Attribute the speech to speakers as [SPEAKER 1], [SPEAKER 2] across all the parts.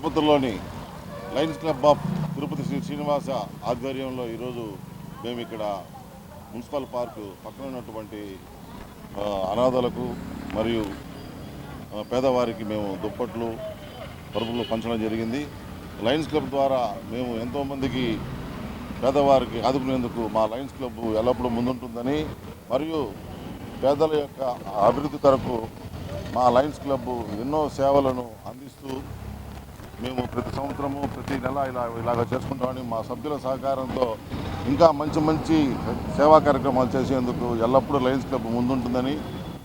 [SPEAKER 1] తిరుపతిలోని Lions Club of Tirupati Sri Srinivasa ఆధ్వర్యంలో ఈరోజు మేము ఇక్కడ మున్సిపల్ పార్కు పక్కన ఉన్నటువంటి అనాథలకు మరియు పేదవారికి మేము దుప్పట్లు పరుపులు పంచడం జరిగింది. లయన్స్ క్లబ్ ద్వారా మేము ఎంతోమందికి పేదవారికి ఆదుకునేందుకు మా లయన్స్ క్లబ్ ఎల్లప్పుడూ ముందుంటుందని మరియు పేదల యొక్క అభివృద్ధి కొరకు మా లయన్స్ క్లబ్ ఎన్నో సేవలను అందిస్తూ మేము ప్రతి సంవత్సరము ప్రతి నెల ఇలా ఇలాగ చేసుకుంటామని మా సభ్యుల సహకారంతో ఇంకా మంచి మంచి సేవా కార్యక్రమాలు చేసేందుకు ఎల్లప్పుడూ లయన్స్ క్లబ్ ముందుంటుందని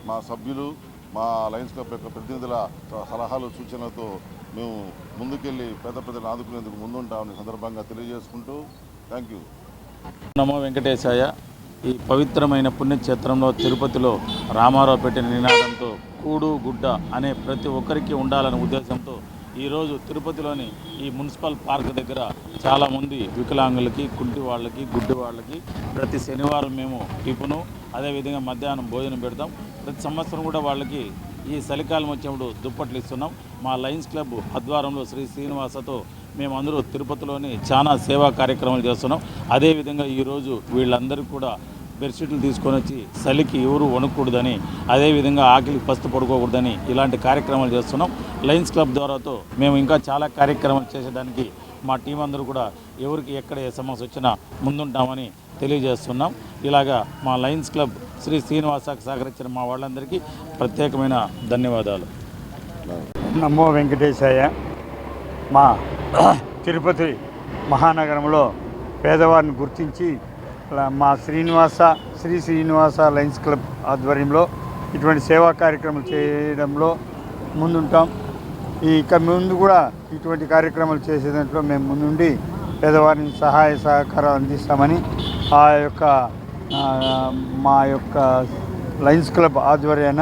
[SPEAKER 1] మా సభ్యులు మా లయన్స్ క్లబ్ యొక్క ప్రతినిధుల సలహాలు సూచనలతో మేము ముందుకెళ్ళి పేద ప్రజలను ఆదుకునేందుకు ముందుంటామని సందర్భంగా తెలియజేసుకుంటూ థ్యాంక్ యూ
[SPEAKER 2] నమో వెంకటేశాయ. ఈ పవిత్రమైన పుణ్యక్షేత్రంలో తిరుపతిలో రామారావు పెట్టిన నినాదంతో కూడు గుడ్డ అనే ప్రతి ఒక్కరికి ఉండాలనే ఉద్దేశంతో ఈరోజు తిరుపతిలోని ఈ మున్సిపల్ పార్క్ దగ్గర చాలామంది వికలాంగులకి కుంటి వాళ్ళకి గుడ్డి వాళ్ళకి ప్రతి శనివారం మేము టిఫును అదేవిధంగా మధ్యాహ్నం భోజనం పెడతాం. ప్రతి సంవత్సరం కూడా వాళ్ళకి ఈ చలికాలం వచ్చినప్పుడు దుప్పట్లు ఇస్తున్నాం. మా లయన్స్ క్లబ్ ఆధ్వర్యంలో శ్రీ శ్రీనివాసతో మేమందరూ తిరుపతిలోని చాలా సేవా కార్యక్రమాలు చేస్తున్నాం. అదేవిధంగా ఈరోజు వీళ్ళందరికీ కూడా బెడ్షీట్లు తీసుకొని వచ్చి చలికి ఎవరు వణుకూడదని అదేవిధంగా ఆకలికి పస్తు పడుకోకూడదని ఇలాంటి కార్యక్రమాలు చేస్తున్నాం. లయన్స్ క్లబ్ ద్వారాతో మేము ఇంకా చాలా కార్యక్రమాలు చేసేదానికి మా టీం అందరూ కూడా ఎవరికి ఎక్కడ ఏ సమస్య వచ్చినా ముందుంటామని తెలియజేస్తున్నాం. ఇలాగా మా లయన్స్ క్లబ్ శ్రీ శ్రీనివాసకు సహకరించిన మా వాళ్ళందరికీ ప్రత్యేకమైన ధన్యవాదాలు.
[SPEAKER 3] నమో వెంకటేశాయ. మా తిరుపతి మహానగరంలో పేదవారిని గుర్తించి మా శ్రీనివాస శ్రీ శ్రీనివాస లయన్స్ క్లబ్ ఆధ్వర్యంలో ఇటువంటి సేవా కార్యక్రమాలు చేయడంలో ముందుంటాం. ఇక ముందు కూడా ఇటువంటి కార్యక్రమాలు చేసే దాంట్లో మేము ముందుండి పేదవారిని సహాయ సహకారాలు అందిస్తామని ఆ యొక్క మా యొక్క లయన్స్ క్లబ్ ఆధ్వర్యాన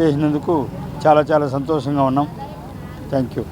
[SPEAKER 3] చేసినందుకు చాలా చాలా సంతోషంగా ఉన్నాం. Thank you.